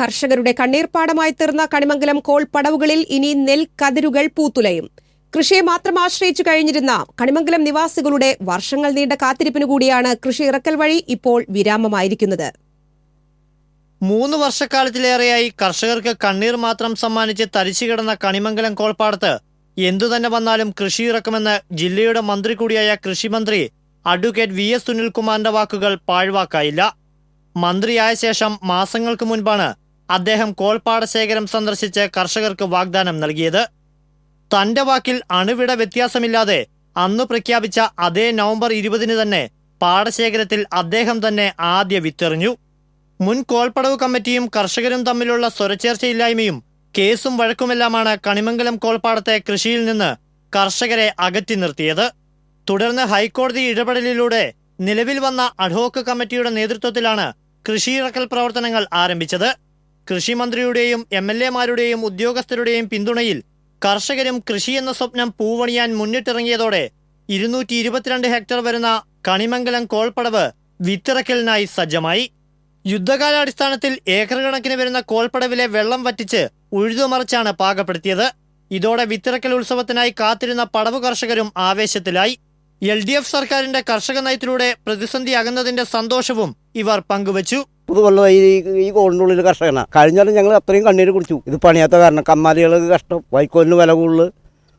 കർഷകരുടെ കണ്ണീർപ്പാടമായി തീർന്ന കണിമംഗലം കോൾ പടവുകളിൽ ഇനി നെൽക്കതിരുകൾ പൂത്തുലയും. കൃഷിയെ മാത്രം ആശ്രയിച്ചു കഴിഞ്ഞിരുന്ന കണിമംഗലം നിവാസികളുടെ വർഷങ്ങൾ നീണ്ട കാത്തിരിപ്പിനു കൂടിയാണ് കൃഷി ഇറക്കൽ വഴി ഇപ്പോൾ വിരാമമായിരിക്കുന്നത്. മൂന്ന് വർഷക്കാലത്തിലേറെയായി കർഷകർക്ക് കണ്ണീർ മാത്രം സമ്മാനിച്ച് തരിച്ചു കിടന്ന കണിമംഗലം കോൾപ്പാടത്ത് എന്തുതന്നെ വന്നാലും കൃഷി ഇറക്കുമെന്ന് ജില്ലയുടെ മന്ത്രി കൂടിയായ കൃഷിമന്ത്രി അഡ്വക്കേറ്റ് വി എസ് സുനിൽകുമാറിന്റെ വാക്കുകൾ പാഴ്വാക്കായില്ല. മന്ത്രിയായ ശേഷം മാസങ്ങൾക്ക് മുൻപാണ് അദ്ദേഹം കോൾപ്പാട ശേഖരം സന്ദർശിച്ച് കർഷകർക്ക് വാഗ്ദാനം നൽകിയത്. തന്റെ വാക്കിൽ അണുവിട വ്യത്യാസമില്ലാതെ അന്ന് പ്രഖ്യാപിച്ച അതേ നവംബർ ഇരുപതിന് തന്നെ പാടശേഖരത്തിൽ അദ്ദേഹം തന്നെ ആദ്യ വിത്തെറിഞ്ഞു. മുൻ കോൾപ്പടവ് കമ്മിറ്റിയും കർഷകരും തമ്മിലുള്ള സ്വരച്ചേർച്ചയില്ലായ്മയും കേസും വഴക്കുമെല്ലാമാണ് കണിമംഗലം കോൾപ്പാടത്തെ കൃഷിയിൽ നിന്ന് കർഷകരെ അകറ്റി നിർത്തിയത്. തുടർന്ന് ഹൈക്കോടതി ഇടപെടലിലൂടെ നിലവിൽ വന്ന അഡ്ഹോക്ക് കമ്മിറ്റിയുടെ നേതൃത്വത്തിലാണ് കൃഷിയിറക്കൽ പ്രവർത്തനങ്ങൾ ആരംഭിച്ചത്. കൃഷിമന്ത്രിയുടെയും എം എൽ എമാരുടെയും ഉദ്യോഗസ്ഥരുടെയും പിന്തുണയിൽ കർഷകരും കൃഷി എന്ന സ്വപ്നം പൂവണിയാൻ മുന്നിട്ടിറങ്ങിയതോടെ ഇരുന്നൂറ്റി ഇരുപത്തിരണ്ട് ഹെക്ടർ വരുന്ന കണിമംഗലം കോൾപ്പടവ് വിത്തിറക്കലിനായി സജ്ജമായി. യുദ്ധകാലാടിസ്ഥാനത്തിൽ ഏക്കർ കണക്കിന് വരുന്ന കോൾപ്പടവിലെ വെള്ളം വറ്റിച്ച് ഉഴുതുമറിച്ചാണ് പാകപ്പെടുത്തിയത്. ഇതോടെ വിത്തിറക്കൽ ഉത്സവത്തിനായി കാത്തിരുന്ന പടവ് കർഷകരും ആവേശത്തിലായി. എൽ സർക്കാരിന്റെ കർഷക നയത്തിലൂടെ പ്രതിസന്ധി അകന്നതിന്റെ സന്തോഷവും ഇവർ പങ്കുവച്ചു. പുതുകൊല്ലം ഈ ഈ കോളിനുള്ളിൽ കർഷകനാണ് കഴിഞ്ഞാലും ഞങ്ങൾ അത്രയും കണ്ണീര് കുടിച്ചു. ഇത് പണിയാത്ത കാരണം കമ്മാലികൾക്ക് കഷ്ടം വൈക്കോലിന് വില കൂടുതൽ.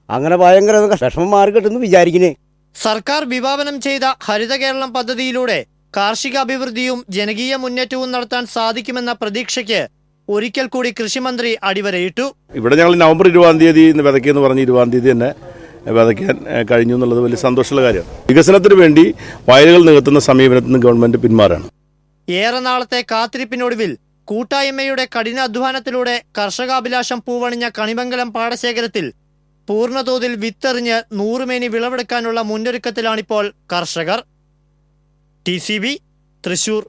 അങ്ങനെ ഭയങ്കര. വിഷമം മാറി കിട്ടുന്നു വിചാരിക്കുന്നേ സർക്കാർ വിഭാവനം ചെയ്ത ഹരിത കേരളം പദ്ധതിയിലൂടെ കാർഷിക അഭിവൃദ്ധിയും ജനകീയ മുന്നേറ്റവും നടത്താൻ സാധിക്കുമെന്ന പ്രതീക്ഷയ്ക്ക് ഒരിക്കൽ കൂടി കൃഷിമന്ത്രി അടിവരയിട്ടു. ഇവിടെ ഞങ്ങൾ നവംബർ ഇരുപതാം തീയതി ഇന്ന് വിതയ്ക്കുമെന്ന് പറഞ്ഞ് ഇരുപതാം തീയതി തന്നെ വിതയ്ക്കാൻ കഴിഞ്ഞു എന്നുള്ളത് വലിയ സന്തോഷമുള്ള കാര്യമാണ്. വികസനത്തിന് വേണ്ടി വയലുകൾ നികത്തുന്ന സമീപനത്തിൽ നിന്ന് ഗവൺമെന്റ് പിന്മാറാണ്. ഏറെ നാളത്തെ കാത്തിരിപ്പിനൊടുവിൽ കൂട്ടായ്മയുടെ കഠിനാധ്വാനത്തിലൂടെ കർഷകാഭിലാഷം പൂവണിഞ്ഞ കണിമംഗലം പാടശേഖരത്തിൽ പൂർണതോതിൽ വിത്തെറിഞ്ഞ് നൂറുമേനി വിളവെടുക്കാനുള്ള മുന്നൊരുക്കത്തിലാണിപ്പോൾ കർഷകർ. ടി തൃശൂർ.